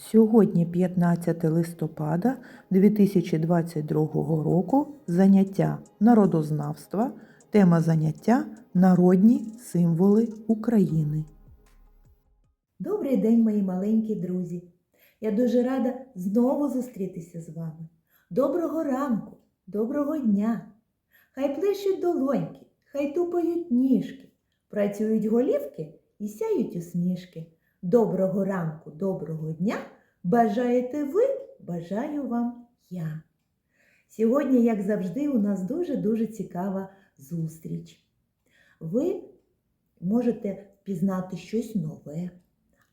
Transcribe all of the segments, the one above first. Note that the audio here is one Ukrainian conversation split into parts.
Сьогодні 15 листопада 2022 року заняття народознавства. Тема заняття Народні символи України. Добрий день, мої маленькі друзі! Я дуже рада знову зустрітися з вами. Доброго ранку, доброго дня! Хай плещуть долоньки, хай тупають ніжки, працюють голівки і сяють усмішки. Доброго ранку, доброго дня! Бажаєте ви, бажаю вам я. Сьогодні, як завжди, у нас дуже-дуже цікава зустріч. Ви можете впізнати щось нове,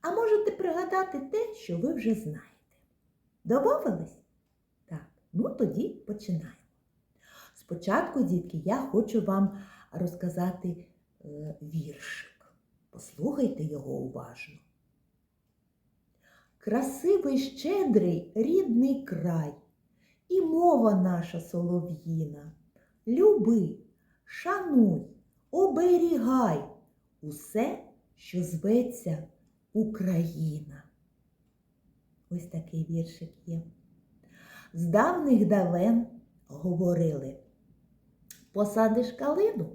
а можете пригадати те, що ви вже знаєте. Домовились? Так, ну тоді починаємо. Спочатку, дітки, я хочу вам розказати е, віршик. Послухайте його уважно. Красивий, щедрий, рідний край, і мова наша солов'їна. Люби, шануй, оберігай усе, що зветься Україна. Ось такий віршик є. З давних давен говорили, посадиш калину,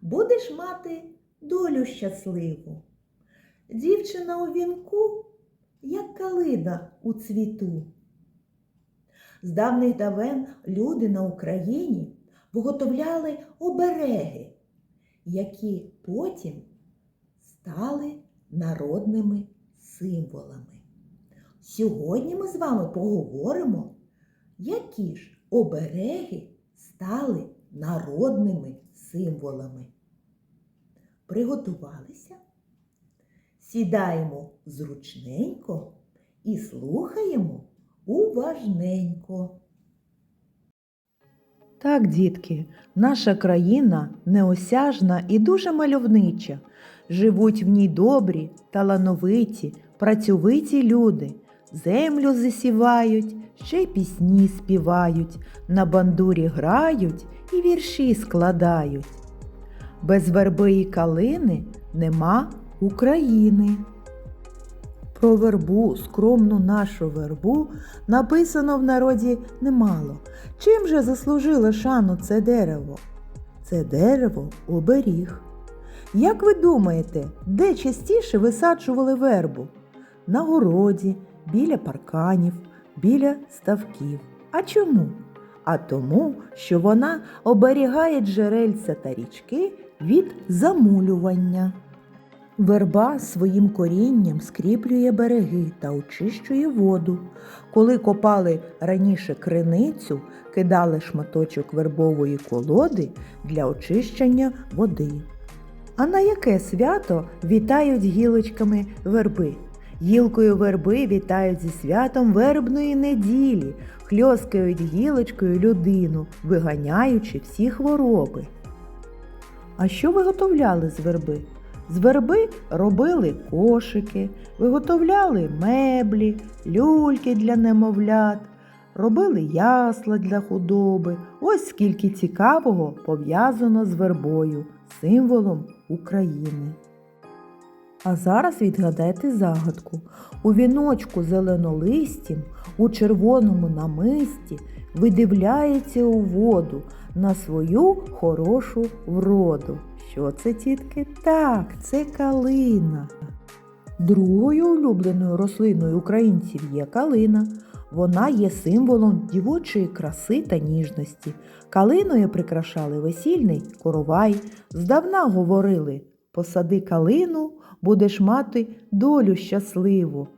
будеш мати долю щасливу. Дівчина у вінку, як калина у цвіту. З давних давен люди на Україні виготовляли обереги, які потім стали народними символами. Сьогодні ми з вами поговоримо, які ж обереги стали народними символами. Приготувалися? Сідаємо зручненько і слухаємо уважненько. Так, дітки, наша країна неосяжна і дуже мальовнича. Живуть в ній добрі, талановиті, працьовиті люди. Землю засівають, ще й пісні співають, на бандурі грають і вірші складають. Без верби і калини нема України. Про вербу, скромну нашу вербу, написано в народі немало. Чим же заслужило шану це дерево? Це дерево оберіг. Як ви думаєте, де частіше висаджували вербу? На городі, біля парканів, біля ставків. А чому? А тому, що вона оберігає джерельця та річки від замулювання. Верба своїм корінням скріплює береги та очищує воду. Коли копали раніше криницю, кидали шматочок вербової колоди для очищення води. А на яке свято вітають гілочками верби? Гілкою верби вітають зі святом вербної неділі, хльоскають гілочкою людину, виганяючи всі хвороби. А що виготовляли з верби? З верби робили кошики, виготовляли меблі, люльки для немовлят, робили ясла для худоби. Ось скільки цікавого пов'язано з вербою, символом України. А зараз відгадайте загадку. У віночку зеленолистім, у червоному намисті видивляється у воду на свою хорошу вроду. Що це, тітки? Так, це калина. Другою улюбленою рослиною українців є калина. Вона є символом дівочої краси та ніжності. Калиною прикрашали весільний коровай. Здавна говорили посади калину, будеш мати долю щасливу.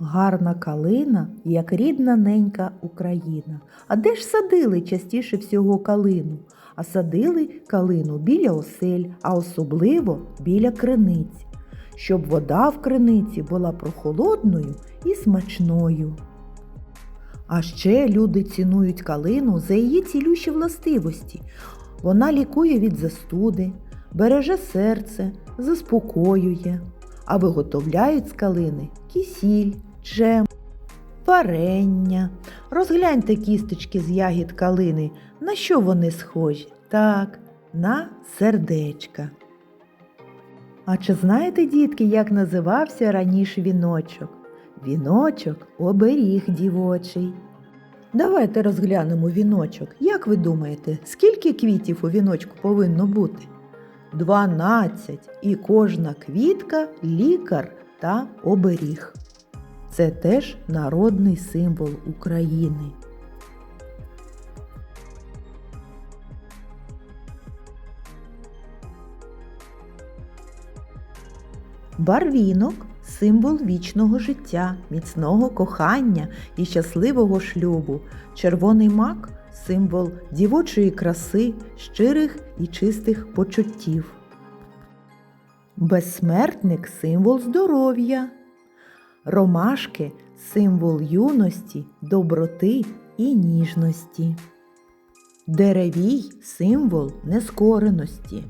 Гарна калина, як рідна ненька Україна. А де ж садили частіше всього калину? А садили калину біля осель, а особливо біля криниць, щоб вода в криниці була прохолодною і смачною. А ще люди цінують калину за її цілющі властивості. Вона лікує від застуди, береже серце, заспокоює, а виготовляють з калини кисіль, джем, варення. Розгляньте кісточки з ягід калини. На що вони схожі? Так, на сердечка. А чи знаєте, дітки, як називався раніше віночок? віночок оберіг дівочий. Давайте розглянемо віночок. Як ви думаєте, скільки квітів у віночку повинно бути? Дванадцять. І кожна квітка лікар та оберіг. Це теж народний символ України. Барвінок символ вічного життя, міцного кохання і щасливого шлюбу. Червоний мак символ дівочої краси, щирих і чистих почуттів. Безсмертник символ здоров'я. Ромашки символ юності, доброти і ніжності. Деревій символ нескореності.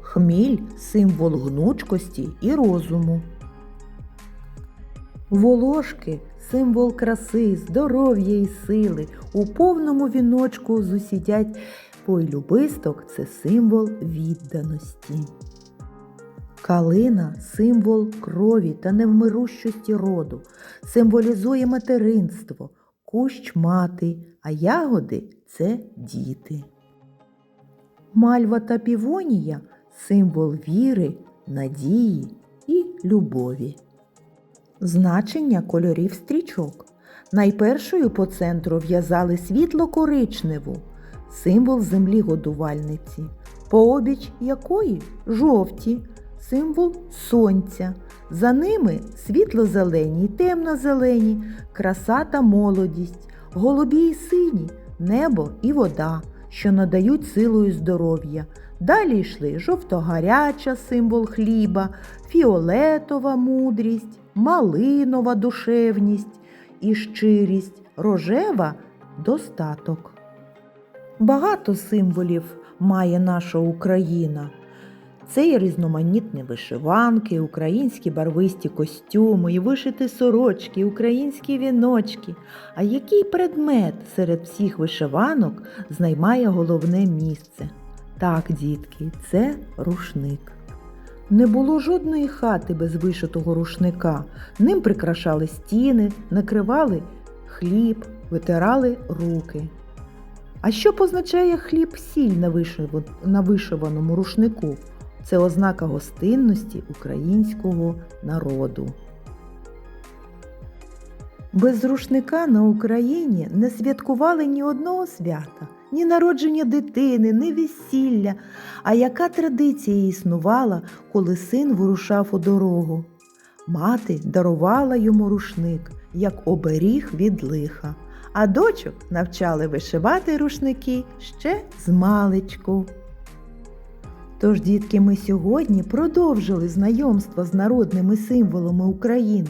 Хміль символ гнучкості і розуму. Волошки символ краси, здоров'я і сили. У повному віночку зусідять пойлюбисток це символ відданості. Калина символ крові та невмирущості роду, символізує материнство, кущ мати, а ягоди це діти. Мальва та півонія символ віри, надії і любові. Значення кольорів стрічок. Найпершою по центру в'язали світло-коричневу, символ землі годувальниці, пообіч якої жовті, символ сонця. За ними світло-зелені й темно-зелені, краса та молодість, голубі й сині, небо і вода, що надають силу і здоров'я. Далі йшли жовтогаряча символ хліба, фіолетова мудрість, малинова душевність і щирість, рожева достаток. Багато символів має наша Україна. Це і різноманітні вишиванки, українські барвисті костюми, і вишиті сорочки, українські віночки. А який предмет серед всіх вишиванок займає головне місце? Так, дітки, це рушник. Не було жодної хати без вишитого рушника. Ним прикрашали стіни, накривали хліб, витирали руки. А що позначає хліб-сіль на вишиваному рушнику? Це ознака гостинності українського народу. Без рушника на Україні не святкували ні одного свята, ні народження дитини, ні весілля. А яка традиція існувала, коли син вирушав у дорогу? Мати дарувала йому рушник як оберіг від лиха, а дочок навчали вишивати рушники ще з маличку. Тож, дітки, ми сьогодні продовжили знайомство з народними символами України.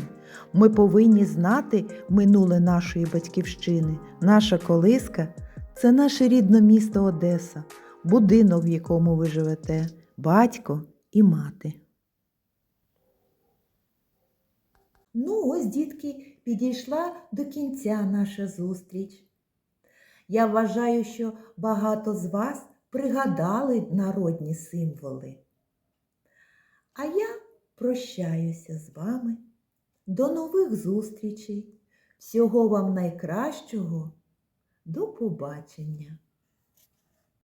Ми повинні знати минуле нашої батьківщини. Наша колиска це наше рідне місто Одеса, будинок, в якому ви живете, батько і мати. Ну, ось, дітки, підійшла до кінця наша зустріч. Я вважаю, що багато з вас пригадали народні символи. А я прощаюся з вами. До нових зустрічей. Всього вам найкращого. До побачення!